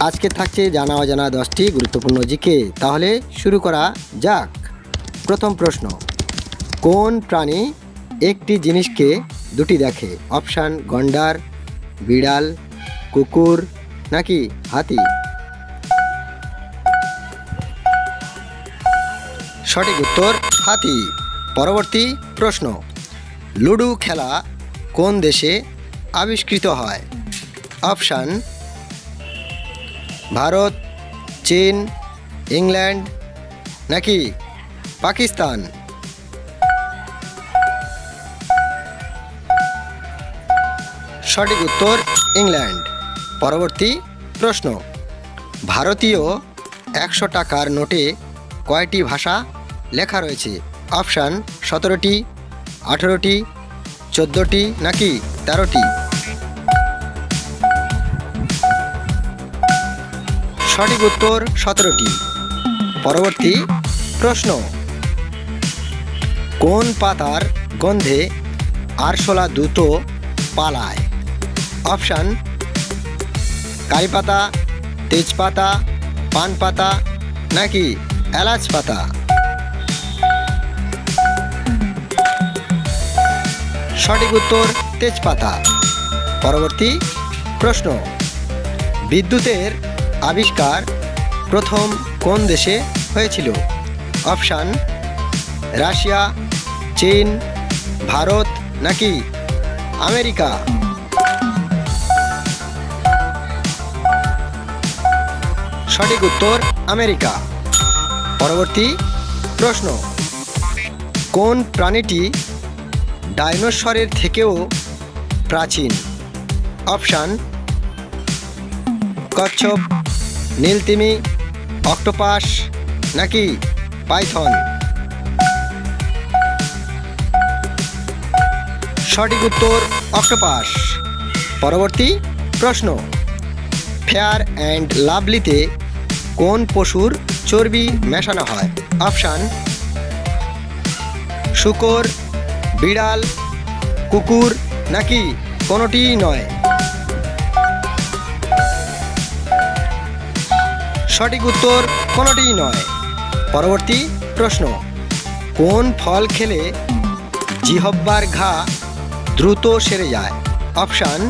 আজকে থাকছে জানা অজানা দশটি গুরুত্বপূর্ণ জিকে। তাহলে শুরু করা যাক। প্রথম প্রশ্ন, কোন প্রাণী একটি জিনিসকে দুটি দেখে? অপশান, গন্ডার, বিড়াল, কুকুর নাকি হাতি? সঠিক উত্তর, হাতি। পরবর্তী প্রশ্ন, লুডো খেলা কোন দেশে আবিষ্কৃত হয়? অপশান ভারত, চীন, ইংল্যান্ড নাকি পাকিস্তান? সঠিক উত্তর, ইংল্যান্ড। পরবর্তী প্রশ্ন। ভারতীয় একশো টাকার নোটে কয়টি ভাষা লেখা রয়েছে? অপশান সতেরোটি, আঠেরোটি, চোদ্দোটি নাকি তেরোটি? সঠিক উত্তর সতেরোটি। পরবর্তী প্রশ্ন। কোন পাতার গন্ধে আরশোলা দ্রুত পালায়? অপশান, কারি পাতা তেজপাতা পান পাতা নাকি এলাচ পাতা? সঠিক উত্তর তেজপাতা পরবর্তী প্রশ্ন। বিদ্যুতের আবিষ্কার প্রথম কোন দেশে হয়েছিল? অপশান, রাশিয়া, চীন, ভারত নাকি আমেরিকা? সঠিক উত্তর, আমেরিকা। পরবর্তী প্রশ্ন, কোন প্রাণীটি ডাইনোসরের থেকেও প্রাচীন? অপশান, কচ্ছপ নীলতিমি অক্টোপাস, নাকি পাইথন? সঠিক উত্তর, অক্টোপাস। পরবর্তী প্রশ্ন। ফেয়ার অ্যান্ড লাভলিতে কোন পশুর চর্বি মেশানো হয়? অপশান, শুকর, বিড়াল, কুকুর, নাকি কোনোটিই নয়? সঠিক উত্তর কোনোটিই নয়। পরবর্তী প্রশ্ন, কোন ফল খেলে জিহব্বার ঘা দ্রুত সেরে যায়? অপশান,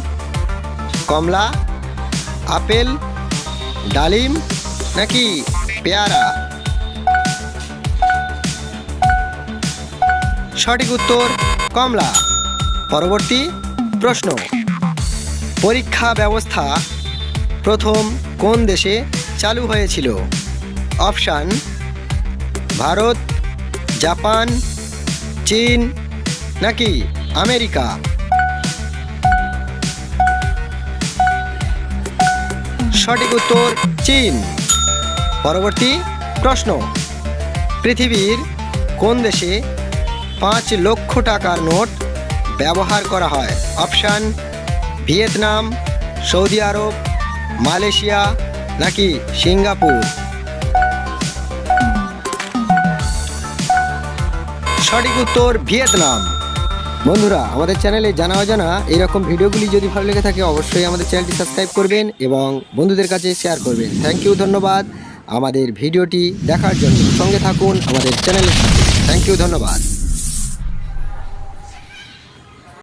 কমলা, আপেল, ডালিম নাকি পেয়ারা? সঠিক উত্তর কমলা। পরবর্তী প্রশ্ন, পরীক্ষা ব্যবস্থা প্রথম কোন দেশে চালু হয়েছিল। অপশান, ভারত, জাপান, চীন নাকি আমেরিকা? সঠিক উত্তর, চীন। পরবর্তী প্রশ্ন। পৃথিবীর কোন দেশে পাঁচ লক্ষ টাকার নোট ব্যবহার করা হয়? Option, Vietnam, Saudi Arab, Malaysia নাকি সিঙ্গাপুর? সঠিক উত্তর ভিয়েতনাম। বন্ধুরা, আমাদের চ্যানেলে জানা অজানা এরকম ভিডিওগুলি যদি ভালো লেগে থাকে, অবশ্যই আমাদের চ্যানেলটি সাবস্ক্রাইব করবেন এবং বন্ধুদের কাছে শেয়ার করবেন। থ্যাংক ইউ ধন্যবাদ। আমাদের ভিডিওটি দেখার জন্য সঙ্গে থাকুন আমাদের চ্যানেলের সাথে থ্যাংক ইউ ধন্যবাদ।